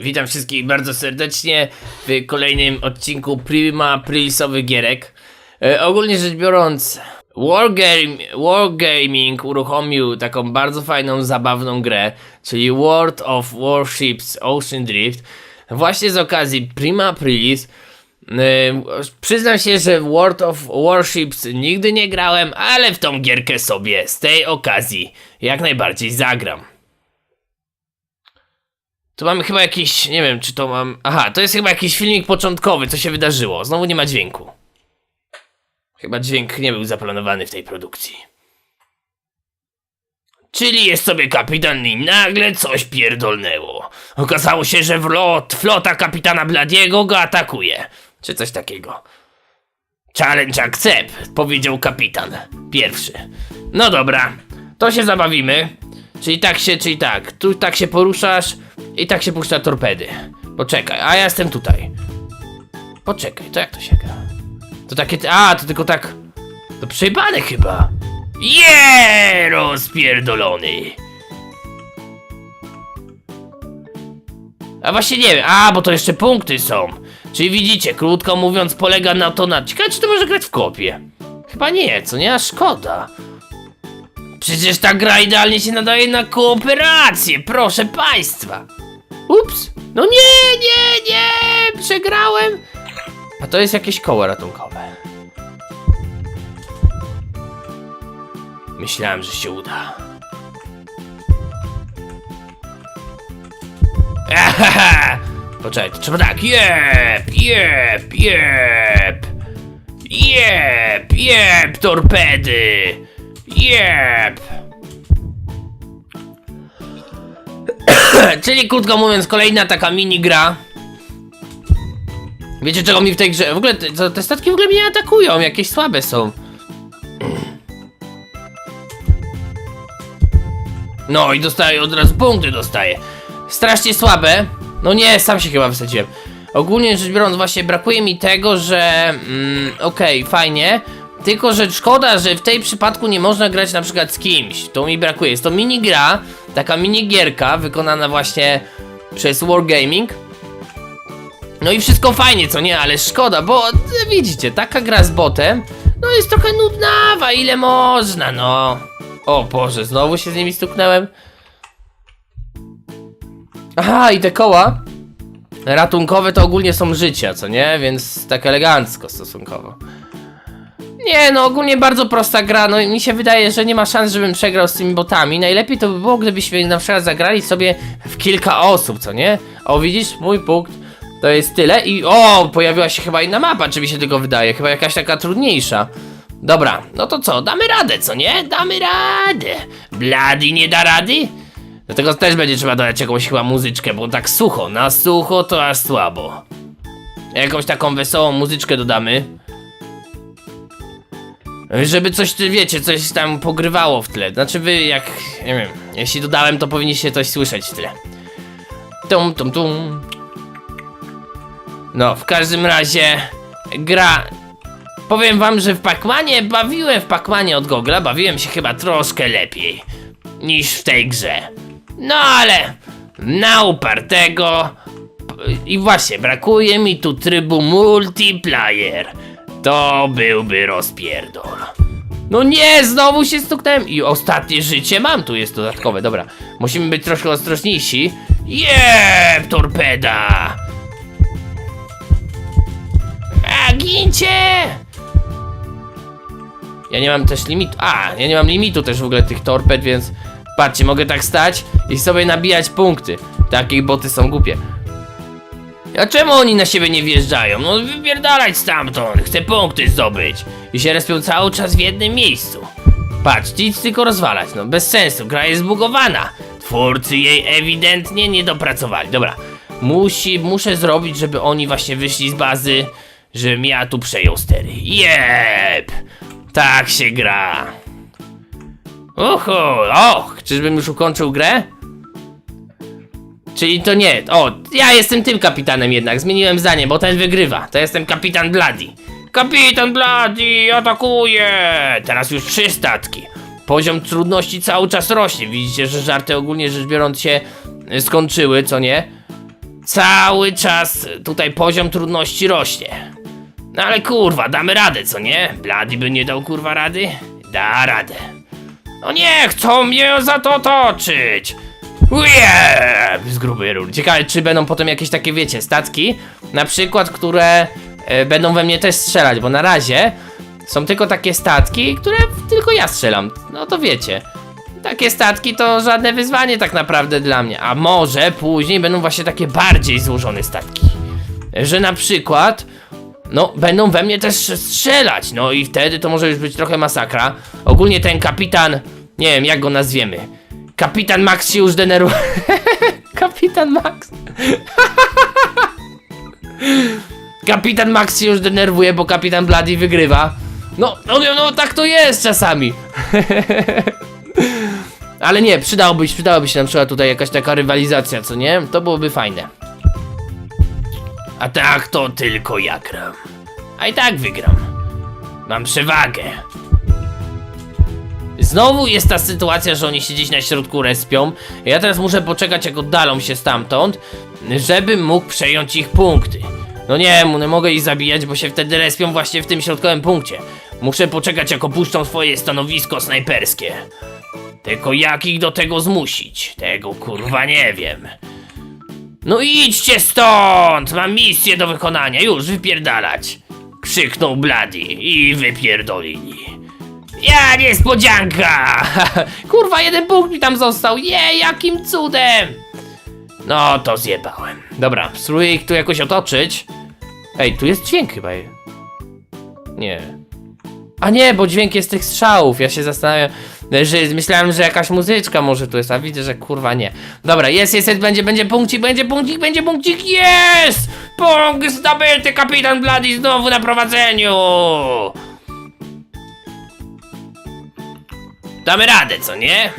Witam wszystkich bardzo serdecznie w kolejnym odcinku Prima Prilsowych Gierek. E, ogólnie rzecz biorąc, Wargame, Wargaming uruchomił taką bardzo fajną, zabawną grę, czyli World of Warships Ocean Drift. Właśnie z okazji Prima Aprilis. E, przyznam się, że w World of Warships nigdy nie grałem, ale w tą gierkę sobie z tej okazji jak najbardziej zagram. Tu mamy chyba jakiś, nie wiem czy to mam. Aha, to jest chyba jakiś filmik początkowy, co się wydarzyło. Znowu nie ma dźwięku. Chyba dźwięk nie był zaplanowany w tej produkcji. Czyli jest sobie kapitan i nagle coś pierdolnęło. Okazało się, że wlot, flota kapitana Bladiego go atakuje. Czy coś takiego. Challenge accept, powiedział kapitan. Pierwszy. No dobra, to się zabawimy. Czyli tak się, czyli tak. Tu tak się poruszasz i tak się puszcza torpedy. Poczekaj, a ja jestem tutaj. Poczekaj, to jak to się gra? To takie, a, to tylko tak... To przejebane chyba. Je, rozpierdolony. A właśnie nie wiem, a, bo to jeszcze punkty są. Czyli widzicie, krótko mówiąc, polega na to na... Ciekawe, czy to może grać w kopie? Chyba nie, co nie? A szkoda. Przecież ta gra idealnie się nadaje na kooperację, proszę państwa. Ups, no nie, nie, nie, przegrałem. A to jest jakieś koło ratunkowe. Myślałem, że się uda. Ahaha! Poczekaj, to trzeba tak, jep, jep, jep. Jep, jep, torpedy. Jep. Czyli krótko mówiąc, kolejna taka mini gra. Wiecie czego mi w tej grze... W ogóle te, te statki w ogóle mnie nie atakują, jakieś słabe są. No i dostaję od razu punkty dostaję. Strasznie słabe. No nie, sam się chyba wysadziłem. Ogólnie rzecz biorąc właśnie brakuje mi tego, że... Mm, Okej, fajnie. Tylko, że szkoda, że w tej przypadku nie można grać na przykład z kimś. To mi brakuje. Jest to mini gra, taka mini gierka wykonana właśnie przez Wargaming. No i wszystko fajnie, co nie? Ale szkoda, bo widzicie, taka gra z botem, no jest trochę nudnawa, ile można, no. O Boże, znowu się z nimi stuknąłem. Aha, i te koła ratunkowe to ogólnie są życia, co nie? Więc tak elegancko stosunkowo. Nie, no ogólnie bardzo prosta gra, no i mi się wydaje, że nie ma szans, żebym przegrał z tymi botami. Najlepiej to by było, gdybyśmy na przykład zagrali sobie w kilka osób, co nie? O, widzisz, mój punkt to jest tyle i o, pojawiła się chyba inna mapa, czy mi się tylko wydaje, chyba jakaś taka trudniejsza. Dobra, no to co, damy radę, co nie? Damy radę. Blady nie da rady? Dlatego też będzie trzeba dodać jakąś chyba muzyczkę, bo tak sucho, na sucho to aż słabo. Jakąś taką wesołą muzyczkę dodamy. Żeby coś, ty wiecie, coś tam pogrywało w tle. Znaczy wy jak, nie wiem, jeśli dodałem, to powinniście coś słyszeć w tle. Tum, tum, tum. No, w każdym razie, gra... Powiem wam, że w Pacmanie bawiłem w Pacmanie od Gogla, bawiłem się chyba troszkę lepiej niż w tej grze. No ale, na upartego... I właśnie, brakuje mi tu trybu multiplayer. To byłby rozpierdol. No nie, znowu się stuknąłem i ostatnie życie mam, tu jest dodatkowe, dobra. Musimy być troszkę ostrożniejsi. Jeb, torpeda! A, gincie! Ja nie mam też limitu, a, ja nie mam limitu też w ogóle tych torped, więc patrzcie, mogę tak stać i sobie nabijać punkty. Takie boty są głupie. A czemu oni na siebie nie wjeżdżają? No wypierdalać stamtąd, chcę punkty zdobyć. I się respią cały czas w jednym miejscu. Patrz, nic tylko rozwalać, no bez sensu, gra jest zbugowana. Twórcy jej ewidentnie nie dopracowali. Dobra, musi, muszę zrobić, żeby oni właśnie wyszli z bazy, żebym ja tu przejął stery. Jep! Tak się gra. Oho, och, czyżbym już ukończył grę? Czyli to nie. O, ja jestem tym kapitanem jednak. Zmieniłem zdanie, bo ten wygrywa. To jestem kapitan Bloody. Kapitan Bloody atakuje! Teraz już trzy statki. Poziom trudności cały czas rośnie. Widzicie, że żarty ogólnie rzecz biorąc się y, skończyły, co nie? cały czas tutaj poziom trudności rośnie. No ale kurwa, damy radę, co nie? Blady by nie dał kurwa rady? Da radę. No nie, chcą mnie za to toczyć! Ujeb! Z grubej rury. Ciekawe, czy będą potem jakieś takie, wiecie, statki, na przykład, które e, będą we mnie też strzelać, bo na razie są tylko takie statki, które tylko ja strzelam. No to wiecie. Takie statki to żadne wyzwanie tak naprawdę dla mnie. A może później będą właśnie takie bardziej złożone statki. Że na przykład, no, będą we mnie też strzelać. No i wtedy to może już być trochę masakra. Ogólnie ten kapitan, nie wiem jak go nazwiemy. Kapitan Max się już denerwuje. kapitan Max. kapitan Max się już denerwuje, bo kapitan Bloody wygrywa. No, no, no tak to jest czasami. Ale nie, przydałoby, się- przydałoby się na przykład tutaj jakaś taka rywalizacja, co nie? To byłoby fajne. A tak to tylko ja gram. A i tak wygram. Mam przewagę. Znowu jest ta sytuacja, że oni się gdzieś na środku respią. Ja teraz muszę poczekać, jak oddalą się stamtąd, żebym mógł przejąć ich punkty. No nie, nie mogę ich zabijać, bo się wtedy respią właśnie w tym środkowym punkcie. Muszę poczekać, jak opuszczą swoje stanowisko snajperskie. Tylko jak ich do tego zmusić? Tego kurwa nie wiem. No idźcie stąd! Mam misję do wykonania, już wypierdalać! Krzyknął Bloody i wypierdolili. Ja niespodzianka! Kurwa, jeden punkt mi tam został. Je, jakim cudem! No to zjebałem. Dobra, spróbuję ich tu jakoś otoczyć. Ej, tu jest dźwięk chyba. Nie. A nie, bo dźwięk jest tych strzałów. Ja się zastanawiam, że myślałem, że jakaś muzyczka może tu jest, a widzę, że kurwa nie. Dobra, jest, jest, jest będzie, będzie punkcik, będzie punkcik, będzie punkcik, jest! Punkt zdobyty, kapitan Bloody znowu na prowadzeniu! Damy radę, co nie?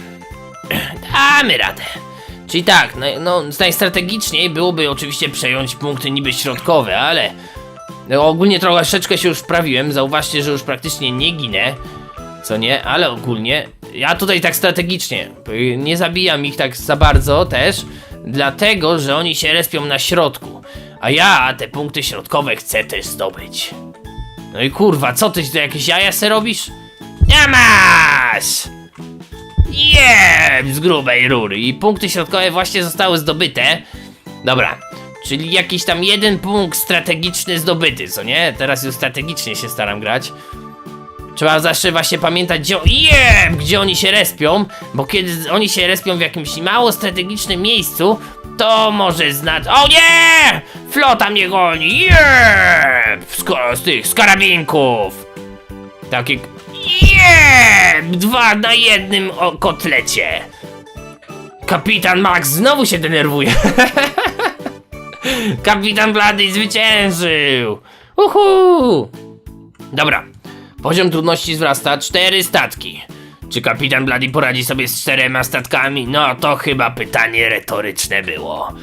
Damy radę. Czyli tak, no, no najstrategiczniej byłoby oczywiście przejąć punkty niby środkowe, ale no, ogólnie troszeczkę się już wprawiłem. Zauważcie, że już praktycznie nie ginę. Co nie, ale ogólnie ja tutaj tak strategicznie nie zabijam ich tak za bardzo też, dlatego że oni się respią na środku. A ja te punkty środkowe chcę też zdobyć. No i kurwa, co ty jakieś jaja se robisz? Nie masz! Jeb, z grubej rury. I punkty środkowe właśnie zostały zdobyte. Dobra, czyli jakiś tam jeden punkt strategiczny zdobyty, co nie? Teraz już strategicznie się staram grać. Trzeba zawsze właśnie pamiętać, gdzie, jeb, gdzie oni się respią, bo kiedy oni się respią w jakimś mało strategicznym miejscu, to może znać. O nie! Flota mnie goni! Jeb! Z, z tych, z karabinków! Takie. Jeb! Dwa na jednym o kotlecie! Kapitan Max znowu się denerwuje. Kapitan Blady zwyciężył! Uhu! Dobra, poziom trudności wzrasta cztery statki. Czy kapitan Blady poradzi sobie z czterema statkami? No to chyba pytanie retoryczne było.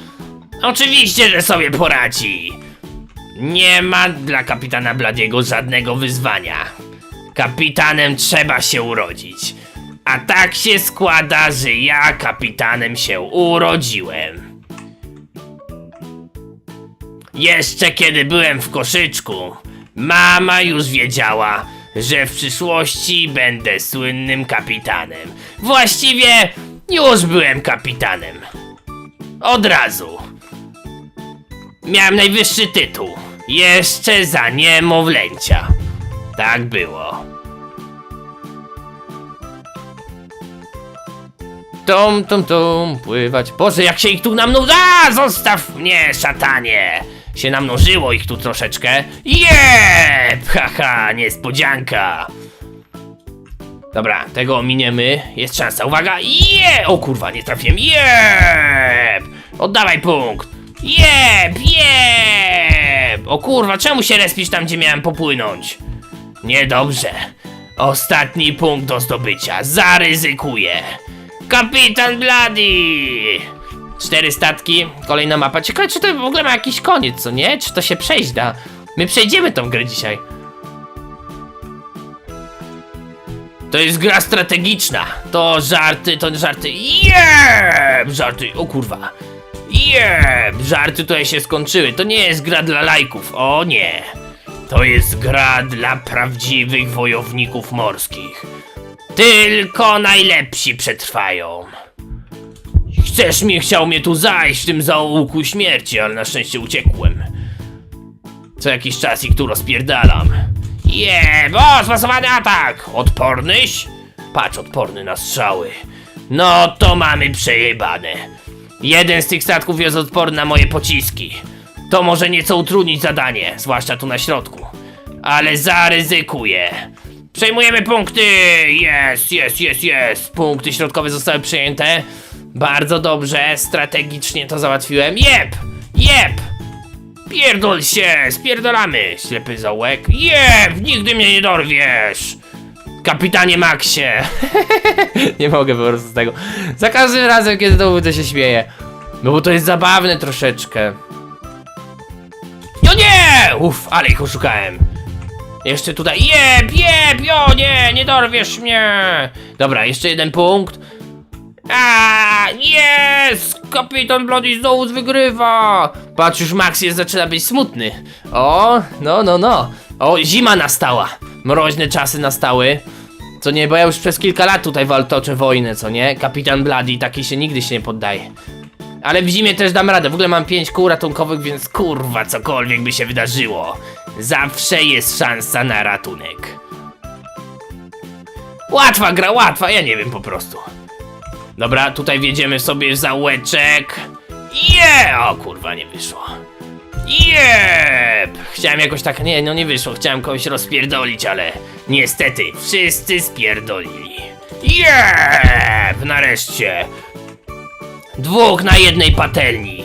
Oczywiście, że sobie poradzi. Nie ma dla kapitana Bladiego żadnego wyzwania. Kapitanem trzeba się urodzić. A tak się składa, że ja kapitanem się urodziłem. Jeszcze kiedy byłem w koszyczku, mama już wiedziała, że w przyszłości będę słynnym kapitanem. Właściwie już byłem kapitanem. Od razu. Miałem najwyższy tytuł. Jeszcze za niemowlęcia. Tak było. Tom, tom, tom, pływać. Boże, jak się ich tu namnożyło. A, zostaw mnie, szatanie! Się namnożyło ich tu troszeczkę. Jeb! Haha, niespodzianka. Dobra, tego ominiemy. Jest szansa, uwaga. Je! O kurwa, nie trafiłem. Jeb! Oddawaj punkt. Jeb! Jeb! O kurwa, czemu się respisz tam, gdzie miałem popłynąć? Niedobrze. Ostatni punkt do zdobycia. Zaryzykuję. Kapitan Bloody! Cztery statki, kolejna mapa. Ciekawe, czy to w ogóle ma jakiś koniec, co nie? Czy to się przejść da? My przejdziemy tą grę dzisiaj. To jest gra strategiczna. To żarty, to żarty. Jeb! Żarty, o kurwa. Jeb, żarty tutaj się skończyły. To nie jest gra dla lajków, o nie. To jest gra dla prawdziwych wojowników morskich. Tylko najlepsi przetrwają. Chcesz mnie, chciał mnie tu zajść w tym zaułku śmierci, ale na szczęście uciekłem. Co jakiś czas ich tu rozpierdalam. Jeb, o, spasowany atak! Odpornyś? Patrz, odporny na strzały. No to mamy przejebane. Jeden z tych statków jest odporny na moje pociski. To może nieco utrudnić zadanie, zwłaszcza tu na środku. Ale zaryzykuję. Przejmujemy punkty! Jest, jest, jest, jest! Punkty środkowe zostały przejęte. Bardzo dobrze, strategicznie to załatwiłem. Jep! Jep! Pierdol się! Spierdolamy! Ślepy zaułek. Jep! Nigdy mnie nie dorwiesz! Kapitanie Maxie! nie mogę po prostu z tego. Za każdym razem, kiedy to mówię, się śmieję. No bo to jest zabawne troszeczkę. No nie! Uff, ale ich oszukałem. Jeszcze tutaj. Jeb, jeb, jo, nie, nie dorwiesz mnie! Dobra, jeszcze jeden punkt. A, jest! Kapitan Bloody Zeus wygrywa! Patrz, już Max jest zaczyna być smutny. O, no, no, no. O, zima nastała. Mroźne czasy nastały. Co nie, bo ja już przez kilka lat tutaj waltoczę wojnę, co nie? Kapitan Bloody taki się nigdy się nie poddaje. Ale w zimie też dam radę. W ogóle mam 5 kół ratunkowych, więc kurwa, cokolwiek by się wydarzyło. Zawsze jest szansa na ratunek. Łatwa gra, łatwa, ja nie wiem po prostu. Dobra, tutaj wjedziemy sobie w zaułeczek. Je! O kurwa, nie wyszło. Jep! Chciałem jakoś tak, nie, no nie wyszło, chciałem kogoś rozpierdolić, ale niestety wszyscy spierdolili. Jep! Nareszcie. Dwóch na jednej patelni.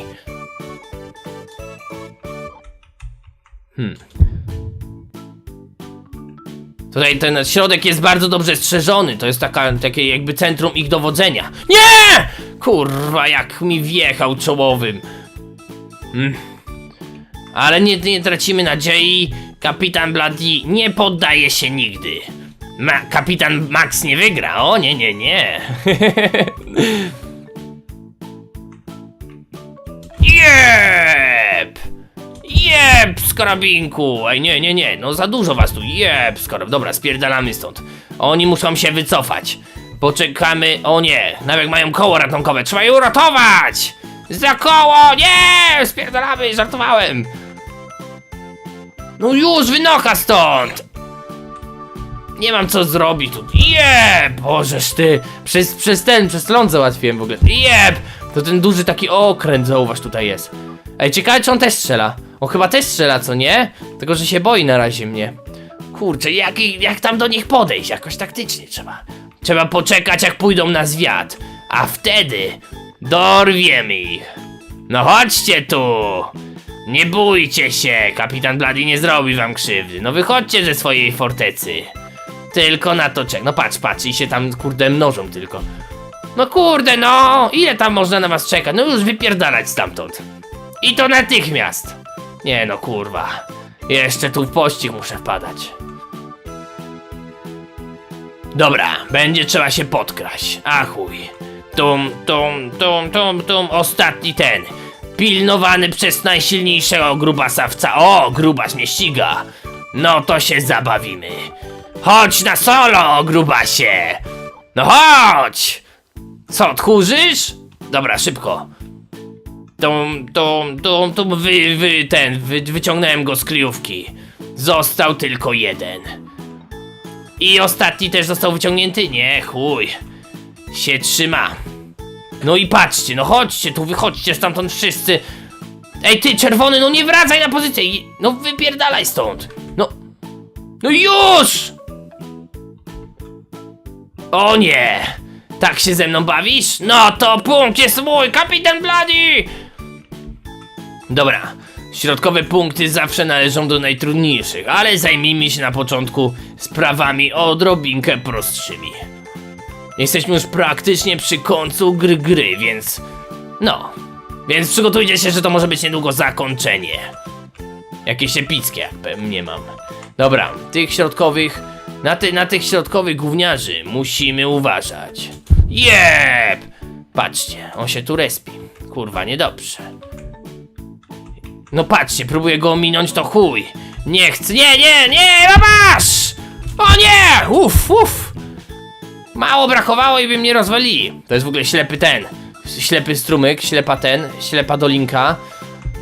Hmm. Tutaj ten środek jest bardzo dobrze strzeżony. To jest taka, takie jakby centrum ich dowodzenia. Nie! Kurwa, jak mi wjechał czołowym. Hmm. Ale nie, nie tracimy nadziei. Kapitan Bloody nie poddaje się nigdy. Ma, kapitan Max nie wygra. O nie, nie, nie. Jep, z karabinku! Ej, nie, nie, nie, no za dużo was tu. Jep, z karab... Dobra, spierdalamy stąd. Oni muszą się wycofać. Poczekamy. O nie, nawet mają koło ratunkowe. Trzeba je uratować! Za koło! Nie! Spierdalamy, żartowałem. No już, wynocha stąd! Nie mam co zrobić tu. Jeb! Bożeż ty! Przez, przez ten, przez ląd załatwiłem w ogóle. Jeb! To ten duży taki okręt, zauważ, tutaj jest. Ej, ciekawe czy on też strzela. On chyba też strzela, co nie? Tylko, że się boi na razie mnie. Kurczę, jak, jak tam do nich podejść? Jakoś taktycznie trzeba. Trzeba poczekać, jak pójdą na zwiat. A wtedy dorwiemy ich. No chodźcie tu! Nie bójcie się, kapitan Bloody nie zrobi wam krzywdy. No wychodźcie ze swojej fortecy. Tylko na to czek. No patrz, patrz, i się tam kurde mnożą tylko. No kurde, no! Ile tam można na was czekać? No już wypierdalać stamtąd. I to natychmiast. Nie no, kurwa. Jeszcze tu w pościg muszę wpadać. Dobra, będzie trzeba się podkraść. A chuj. Tum, tum, tum, tum, tum. Ostatni ten. Pilnowany przez najsilniejszego grubasa w ca... O, grubas mnie ściga. No to się zabawimy. Chodź na solo, grubasie. No chodź. Co, tchórzysz? Dobra, szybko. Tum, tum, tum, tum, wy, wy, ten, wy, wyciągnąłem go z kryjówki. Został tylko jeden. I ostatni też został wyciągnięty? Nie, chuj. Się trzyma. No i patrzcie, no chodźcie tu, wychodźcie stamtąd wszyscy. Ej ty, czerwony, no nie wracaj na pozycję. No wypierdalaj stąd. No. No już! O nie! Tak się ze mną bawisz? No to punkt jest mój, kapitan Bloody! Dobra, środkowe punkty zawsze należą do najtrudniejszych, ale zajmijmy się na początku sprawami odrobinkę prostszymi. Jesteśmy już praktycznie przy końcu gry gry, więc... No. Więc przygotujcie się, że to może być niedługo zakończenie. Jakieś epickie, jak pewnie mam. Dobra, tych środkowych... Na, ty, na tych środkowych gówniarzy musimy uważać. Jep! Patrzcie, on się tu respi. Kurwa, niedobrze. No patrzcie, próbuję go ominąć, to chuj. Nie chcę, nie, nie, nie, no masz! O nie! Uff, uff! Mało brakowało i by mnie rozwalili. To jest w ogóle ślepy ten. Ślepy strumyk, ślepa ten, ślepa dolinka.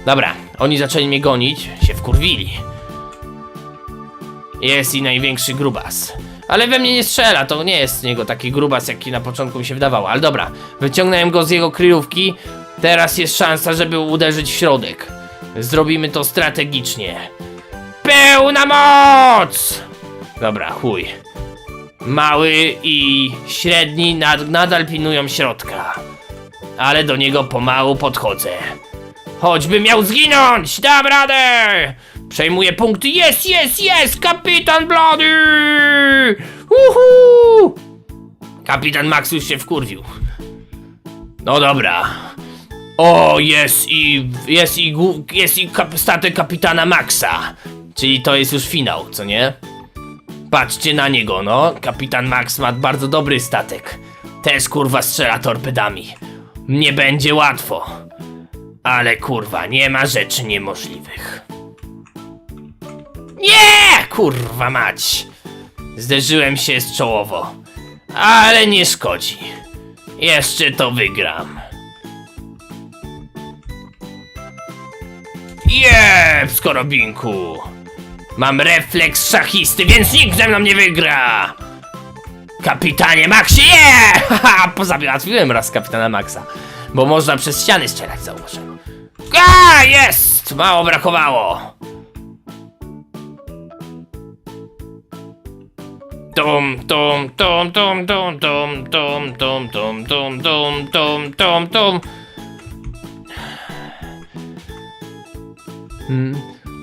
Dobra, oni zaczęli mnie gonić, się wkurwili. Jest i największy grubas. Ale we mnie nie strzela, to nie jest z niego taki grubas, jaki na początku mi się wydawało. Ale dobra, wyciągnąłem go z jego kryjówki. Teraz jest szansa, żeby uderzyć w środek. Zrobimy to strategicznie. Pełna moc! Dobra, chuj. Mały i średni nad, nadal pilnują środka. Ale do niego pomału podchodzę. Choćby miał zginąć! Dam radę! Przejmuję punkty. Jest, jest, jest! Kapitan Blady! Uhu! Kapitan Max już się wkurwił. No dobra. O, jest i. jest i. jest i kap, statek kapitana Maxa. Czyli to jest już finał, co nie? Patrzcie na niego, no. Kapitan Max ma bardzo dobry statek. Też kurwa strzela torpedami. Nie będzie łatwo. Ale kurwa, nie ma rzeczy niemożliwych. Nie! Kurwa mać! Zderzyłem się z czołowo. Ale nie szkodzi. Jeszcze to wygram. Jeb, skorobinku! Mam refleks szachisty, więc nikt ze mną nie wygra! Kapitanie Maxie, nie! Haha, pozałatwiłem raz kapitana Maxa. Bo można przez ściany strzelać, zauważyłem. A, jest! Mało brakowało. Tom, tom, tom, tom, tom, tom, tom, tom, tom, tom, tom, tom, tom, tom.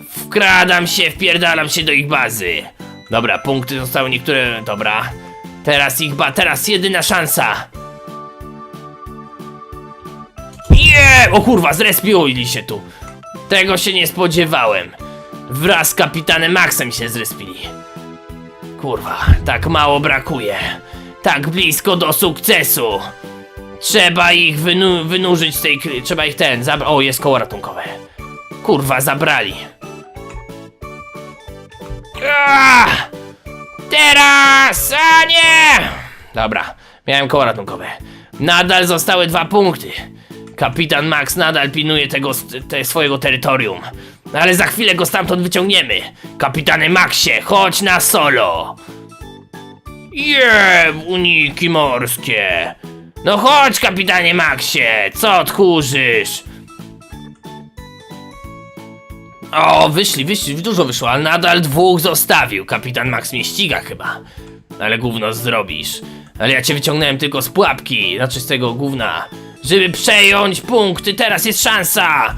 Wkradam się, wpierdalam się do ich bazy. Dobra, punkty zostały niektóre. Dobra. Teraz ich ba, teraz jedyna szansa. Nie! O kurwa, zrespiuli się tu. Tego się nie spodziewałem. Wraz z kapitanem Maxem się zrespili. Kurwa, tak mało brakuje. Tak blisko do sukcesu. Trzeba ich wynu wynurzyć z tej kry. Trzeba ich ten. O, jest koło ratunkowe. Kurwa, zabrali. Ah! Teraz! A nie! Dobra, miałem koło ratunkowe. Nadal zostały dwa punkty. Kapitan Max nadal pilnuje tego te swojego terytorium. Ale za chwilę go stamtąd wyciągniemy. Kapitanie Maxie, chodź na solo. Jeb, uniki morskie. No chodź, kapitanie Maxie, co odkurzysz? O, wyszli, wyszli, dużo wyszło, ale nadal dwóch zostawił. Kapitan Max mnie ściga chyba. Ale gówno zrobisz. Ale ja cię wyciągnąłem tylko z pułapki, znaczy z tego gówna. Żeby przejąć punkty, teraz jest szansa!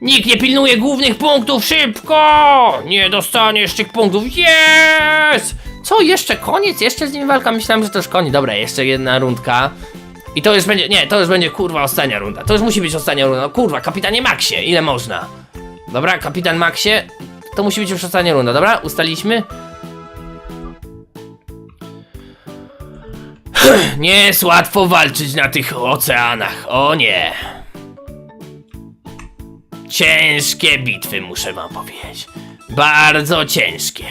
Nikt nie pilnuje głównych punktów, szybko! Nie dostaniesz tych punktów, jest! Co, jeszcze koniec? Jeszcze z nim walka? Myślałem, że to już koniec. Dobra, jeszcze jedna rundka. I to już będzie, nie, to już będzie kurwa ostatnia runda. To już musi być ostatnia runda. No, kurwa, kapitanie Maxie, ile można? Dobra, kapitan Maxie, to musi być już ostatnia runda, dobra? Ustaliśmy? Nie jest łatwo walczyć na tych oceanach, o nie. Ciężkie bitwy, muszę wam powiedzieć. Bardzo ciężkie.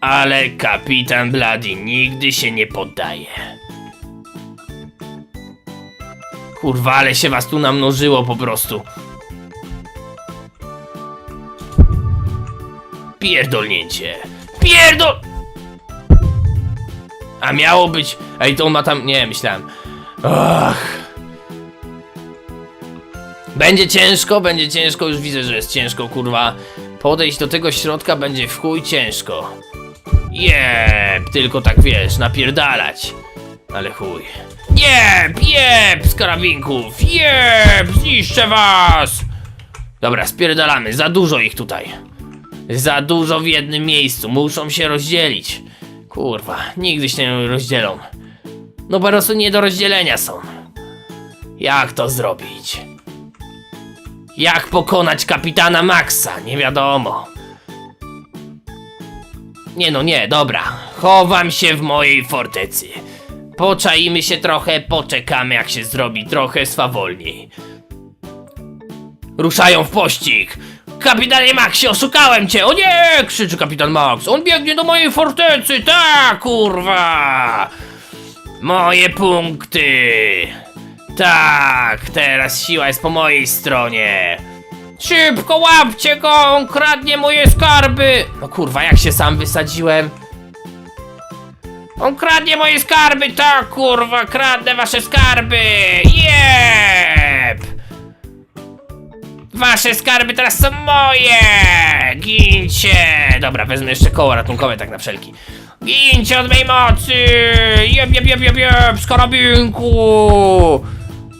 Ale kapitan Bloody nigdy się nie poddaje. Kurwa, ale się was tu namnożyło po prostu. Pierdolnięcie. Pierdol... A miało być... Ej, to ma tam... Nie, myślałem. Ach. Będzie ciężko, będzie ciężko, już widzę, że jest ciężko, kurwa. Podejść do tego środka będzie w chuj ciężko. Jeb, tylko tak wiesz, napierdalać. Ale chuj. Jeb, jeb, z karabinków, jeb, zniszczę was! Dobra, spierdalamy, za dużo ich tutaj. Za dużo w jednym miejscu, muszą się rozdzielić. Kurwa, nigdy się nie rozdzielą. No po prostu nie do rozdzielenia są. Jak to zrobić? Jak pokonać kapitana Maxa? Nie wiadomo. Nie no, nie, dobra. Chowam się w mojej fortecy. Poczaimy się trochę, poczekamy jak się zrobi trochę swawolniej. Ruszają w pościg! Kapitanie Maxie, oszukałem cię! O nie! krzyczy kapitan Max. On biegnie do mojej fortecy! Tak, kurwa! Moje punkty! Tak, teraz siła jest po mojej stronie. Szybko łapcie go, on kradnie moje skarby! No kurwa, jak się sam wysadziłem? On kradnie moje skarby, tak kurwa, kradnę wasze skarby! Jep! Wasze skarby teraz są moje! Gincie! Dobra, wezmę jeszcze koło ratunkowe tak na wszelki. Gincie od mej mocy! Jeb, jeb, jeb, jeb, jeb, z karabinku!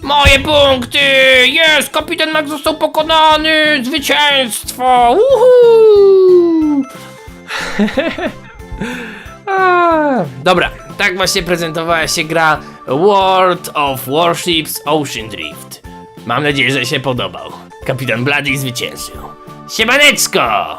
Moje punkty! Jest! Kapitan Max został pokonany! Zwycięstwo! Uhu! Dobra, tak właśnie prezentowała się gra World of Warships Ocean Drift. Mam nadzieję, że się podobał. Kapitan Bloody zwyciężył. Siemaneczko!